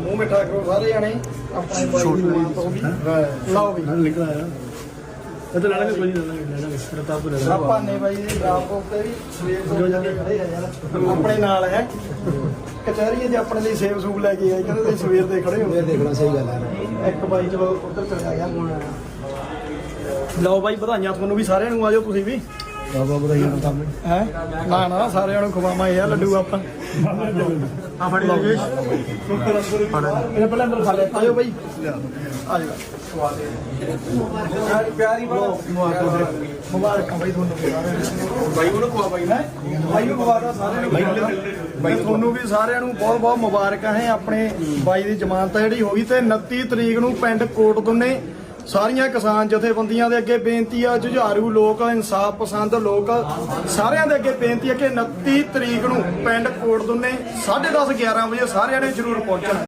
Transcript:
ਮੂੰਹ ਮਿੱਠਾ ਕਰੋ ਸਾਰੇ ਜਾਣੇ। ਆਪਣੇ ਬਾਈ ਦੀ ਮਾਂ ਤੋਂ ਵੀ। ਲਓ ਵੀ। ਨਾਲ ਨਿਕਲ ਆਇਆ। ਇਹ ਤਾਂ ਲੈਣਾ ਕੋਈ ਨਹੀਂ ਲੈਣਾ ਲੈਣਾ ਪ੍ਰਤਾਪ ਲੈ ਲੈਣਾ ਆਪਾਂ ਨੇ ਬਾਈ ਦੇ ਜਵਾਬ ਉੱਤੇ ਵੀ ਸਵੇਰ ਤੋਂ ਜਾਂਦੇ ਖੜੇ ਆ ਯਾਰ। ਆਪਣੇ ਨਾਲ ਹੈ। ਆਪਣੇ ਲਈ ਸੇਵ ਸੂਬ ਲੈ ਕੇ ਆਏ ਕਹਿੰਦੇ ਤੁਸੀਂ ਸਵੇਰ ਦੇ ਖੜੇ ਹੋ। ਦੇਖਣਾ ਸਹੀ ਗੱਲ ਹੈ। ਇੱਕ ਬਾਈ ਉੱਧਰ ਗਿਆ ਲਓ ਬਾਈ ਵਧਾਈਆਂ ਤੁਹਾਨੂੰ ਵੀ ਸਾਰਿਆਂ ਨੂੰ ਆਜੋ ਤੁਸੀਂ ਵੀ। ਬਾਬਾ ਬਧਾਈਆਂ ਨੂੰ ਕੰਮ ਹੈ? ਨਾ ਨਾ ਸਾਰਿਆਂ ਨੂੰ ਖਵਾਵਾਂ ਇਹ ਆ ਲੱਡੂ ਆਪਾਂ। ਆ ਫੜ ਲੈ ਜੀ ਇਹ ਪਹਿਲਾਂ ਅੰਦਰ ਖਾ ਲੈ। ਆਜੋ ਬਾਈ। ਆਜੋ। ਪਿਆਰੀ ਬੜਾ ਮੁਬਾਰਕਾਂ ਬਾਈ ਤੁਹਾਨੂੰ। ਵੀ ਸਾਰਿਆਂ ਨੂੰ ਬਾਈ ਨੂੰ। ਖਵਾ ਬਾਈ ਹੈ? ਬਾਈ ਨੂੰ ਖਵਾਦਾ ਸਾਰਿਆਂ ਨੂੰ। ਬਾਈ ਤੁਹਾਨੂੰ ਵੀ ਸਾਰਿਆਂ ਨੂੰ ਬਹੁਤ ਬਹੁਤ ਮੁਬਾਰਕਾਂ ਹੈ। ਆਪਣੇ ਬਾਈ ਦੀ ਜ਼ਮਾਨਤ ਜਿਹੜੀ ਹੋ ਗਈ ਤੇ 29 ਤਰੀਕ ਨੂੰ ਪਿੰਡ ਕੋਟ ਦੁੰਨੇ ਸਾਰੀਆਂ ਕਿਸਾਨ ਜਥੇਬੰਦੀਆਂ ਦੇ ਅੱਗੇ ਬੇਨਤੀ ਆ, ਜੁਝਾਰੂ ਲੋਕ, ਇਨਸਾਫ ਪਸੰਦ ਲੋਕ, ਸਾਰਿਆਂ ਦੇ ਅੱਗੇ ਬੇਨਤੀ ਹੈ ਕਿ 29 ਤਰੀਕ ਨੂੰ ਪਿੰਡ ਕੋਟ ਦੁੰਨੇ 10:30 11 ਵਜੇ ਸਾਰਿਆਂ ਨੇ ਜ਼ਰੂਰ ਪਹੁੰਚਣਾ।